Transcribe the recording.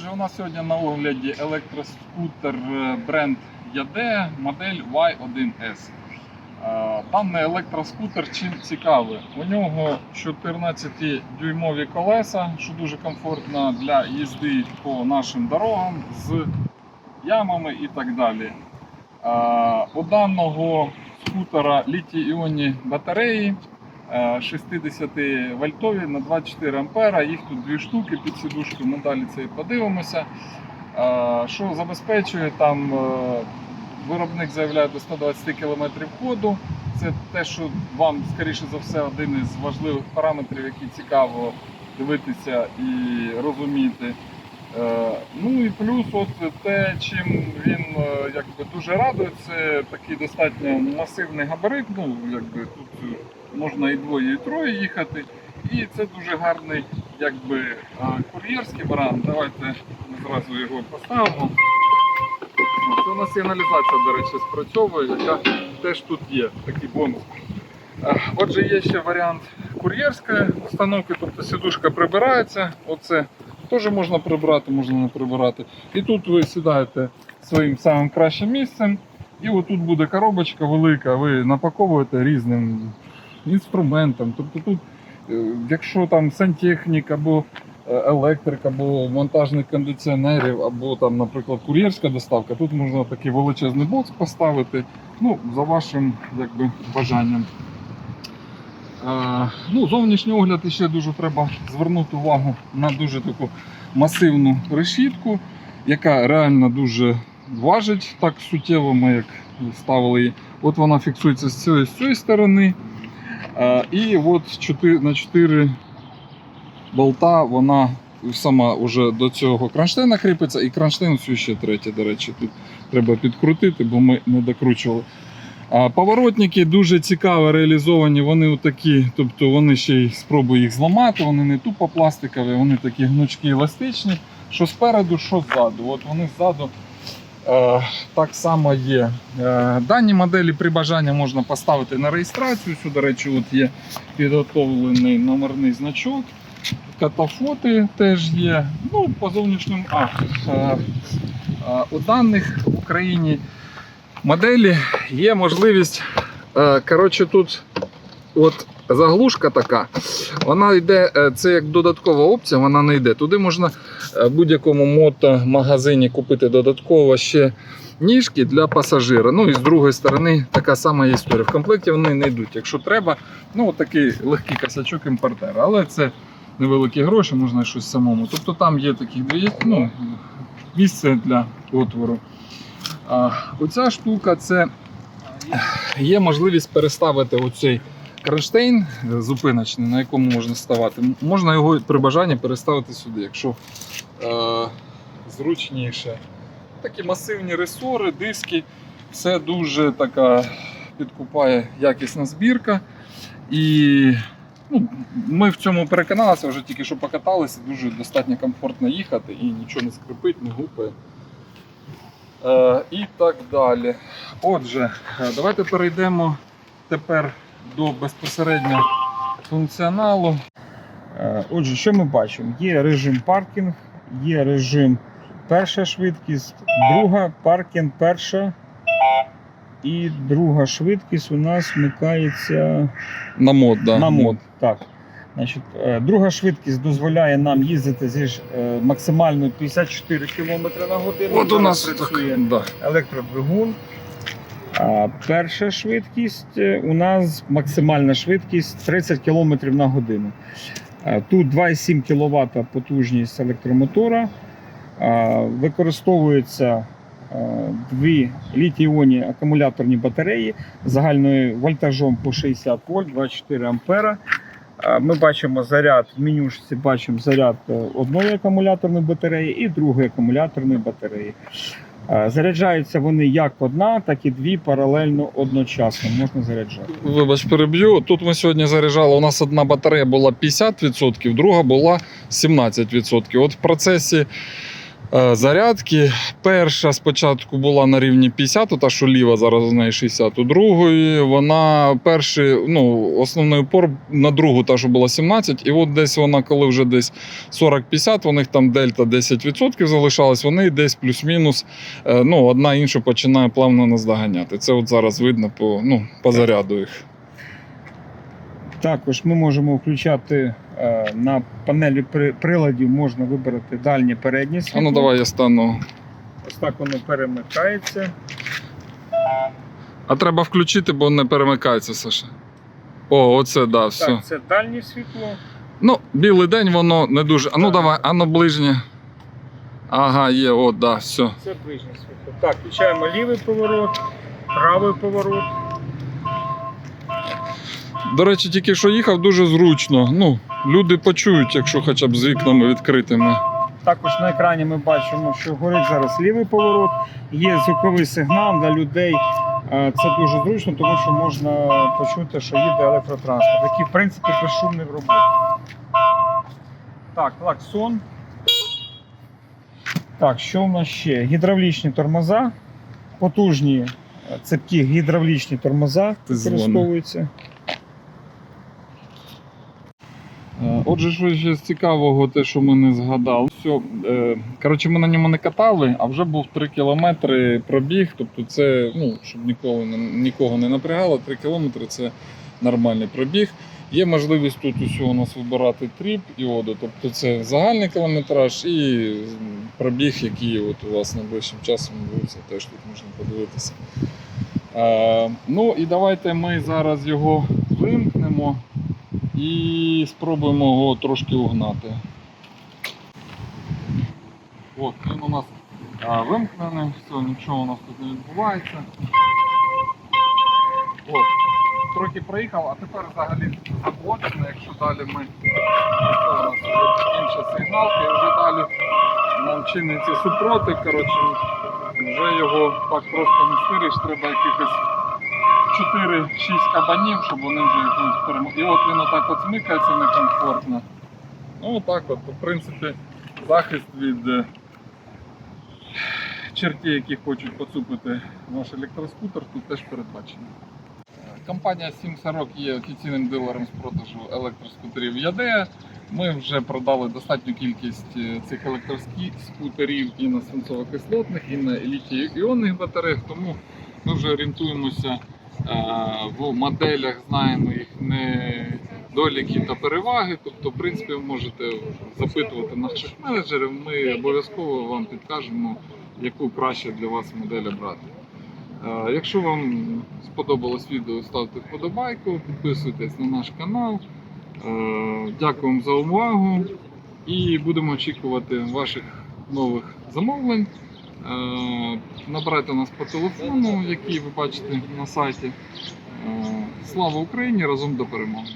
Отже, у нас сьогодні на огляді електроскутер е, бренд Яде, модель Y1S. Е, Даний електроскутер чим цікавий. У нього 14-дюймові колеса, що дуже комфортно для їзди по нашим дорогам з ямами і так далі. Е, У даного скутера літій-іонні батареї. Е, 60 вольтові на 24 ампера. Їх тут дві штуки під сідушку. Ми далі це і подивимося. Що забезпечує там е, виробник заявляє до 120 км ходу. Це те, що вам, скоріше за все, один із важливих параметрів, які цікаво дивитися і розуміти. Е, Ну і плюс, от те, чим він е, якби дуже радує, це такий достатньо масивний габарит. Ну, якби тут можна і двоє, і троє їхати. І це дуже гарний якби, кур'єрський варіант. Давайте ми зразу його поставимо. Це у нас сигналізація, до речі, спрацьовує, яка теж тут є, такий бонус. Отже, є ще варіант кур'єрської установки, тобто сідушка прибирається. Оце теж можна прибрати, можна не прибирати. І тут ви сідаєте своїм самим кращим місцем. І отут буде коробочка велика, ви напаковуєте різним інструментом. Тобто тут, е, якщо там сантехнік або е, електрик, або монтажних кондиціонерів, або там, наприклад, кур'єрська доставка, тут можна такий величезний бокс поставити. Ну, за вашим якби, бажанням. Е, ну, зовнішній огляд ще дуже треба звернути увагу на дуже таку масивну решітку, яка реально дуже важить так суттєво, ми як ставили її. От вона фіксується з цієї, з цієї сторони. І от 4, на 4 болта вона сама вже до цього кронштейна кріпиться, і кронштейн ось ще третій, до речі, тут треба підкрутити, бо ми не докручували. Поворотники дуже цікаво реалізовані, вони такі, тобто вони ще й спробую їх зламати, вони не тупо пластикові, вони такі гнучкі еластичні, що спереду, що ззаду. От вони ззаду так само є. Е, дані моделі при бажанні можна поставити на реєстрацію. Сюди, до речі, от є підготовлений номерний значок. Катафоти теж є. Ну, по зовнішньому. А, е, е, у даних в Україні моделі є можливість. е, Коротше, тут от заглушка така, вона йде, е, це як додаткова опція, вона не йде. Туди можна е, в будь-якому мотомагазині купити додатково ще ніжки для пасажира. Ну і з другої сторони така сама історія. В комплекті вони не йдуть. Якщо треба, ну такий легкий косячок імпортера. Але це невеликі гроші, можна щось самому. Тобто там є такі дві ну, місце для отвору. А, оця штука це є можливість переставити оцей кронштейн е, зупиночний, на якому можна ставати. Можна його при бажанні переставити сюди, якщо е, зручніше. Такі масивні ресори, диски, все дуже така підкупає якісна збірка. І ну, ми в цьому переконалися, вже тільки що покаталися, дуже достатньо комфортно їхати і нічого не скрипить, не гупає. Е, і так далі. Отже, е, давайте перейдемо тепер до безпосередньо функціоналу. Е, Отже, що ми бачимо? Є режим паркінг, є режим перша швидкість, друга паркінг перша. І друга швидкість у нас вмикається На мод, да. на мод. Так. Значить, е, друга швидкість дозволяє нам їздити зі ж, е, 54 км на годину. От у нас працює так, да. електродвигун. Перша швидкість е, у нас максимальна швидкість 30 км на годину. Тут 2,7 кВт потужність електромотора. А, Використовуються е, дві літій-іонні акумуляторні батареї загальною вольтажом по 60 вольт, 24 ампера. Ми бачимо заряд в менюшці, бачимо заряд е, одної акумуляторної батареї і другої акумуляторної батареї. Заряджаються вони як одна, так і дві паралельно одночасно можна заряджати. Вибач, переб'ю. Тут ми сьогодні заряджали. У нас одна батарея була 50%, друга була 17%. От в процесі зарядки. Перша спочатку була на рівні 50, та що ліва зараз у неї 60. У другої вона перший, ну, основний упор на другу, та що була 17. І от десь вона, коли вже десь 40-50, у них там дельта 10% залишалась, вони десь плюс-мінус. е, Ну, одна іншу починає плавно наздоганяти. Це от зараз видно по, ну, по заряду їх. Також ми можемо включати е, на панелі при- приладів, можна вибрати дальнє переднє А світло. ну давай я стану. Ось так воно перемикається. А треба включити, бо не перемикається, Саша. О, оце, да, все. Так, це дальнє світло. Ну, білий день воно не дуже. А ну давай, а ну ближнє. Ага, є, от, да, все. Це ближнє світло. Так, включаємо лівий поворот, правий поворот. До речі, тільки що їхав дуже зручно. Ну, люди почують, якщо хоча б з вікнами відкритими. Також на екрані ми бачимо, що горить зараз лівий поворот. Є звуковий сигнал для людей. Е, Це дуже зручно, тому що можна почути, що їде електротранспорт, який в принципі безшумний в роботі. Так, клаксон. Так, що в нас ще? Гідравлічні тормоза, потужні е, цепкі гідравлічні тормоза використовуються. Е, Отже, що ще з цікавого, те, що ми не згадали. Все, коротше, ми на ньому не катали, а вже був 3 кілометри пробіг. Тобто, це, ну, щоб ніколи нікого не напрягало, 3 кілометри це нормальний пробіг. Є можливість тут усього у нас вибирати тріп і оду. Тобто це загальний кілометраж і пробіг, який от у вас найближчим часом відбувся, теж тут можна подивитися. Е, ну і давайте ми зараз його вимкнемо і спробуємо його трошки угнати. От, він у нас вимкнений, все, нічого у нас тут не відбувається. От, трохи проїхав, а тепер взагалі заводимо, якщо далі ми це у інша сигналка, і вже далі нам чиниться супротив, коротше, вже його так просто не стириш, треба якихось 4-6 кабанів, щоб вони вже якусь перемогли. І от він отак от смикається некомфортно. Ну отак от, в принципі, захист від е, чертей, які хочуть поцупити ваш електроскутер, тут теж передбачено. Компанія Сімсарок є офіційним дилером з продажу електроскутерів Яде. Ми вже продали достатню кількість е, цих електроскутерів і на свинцово-кислотних, і на літій-іонних батареях, тому ми вже орієнтуємося в моделях, знаємо їх недоліки та переваги. Тобто, в принципі, ви можете запитувати наших менеджерів. Ми обов'язково вам підкажемо, яку краще для вас модель обрати. Е, Якщо вам сподобалось відео, ставте вподобайку, підписуйтесь на наш канал. Е, Дякуємо за увагу і будемо очікувати ваших нових замовлень. Е, Набирайте нас по телефону, який ви бачите на сайті. Е, Слава Україні! Разом до перемоги!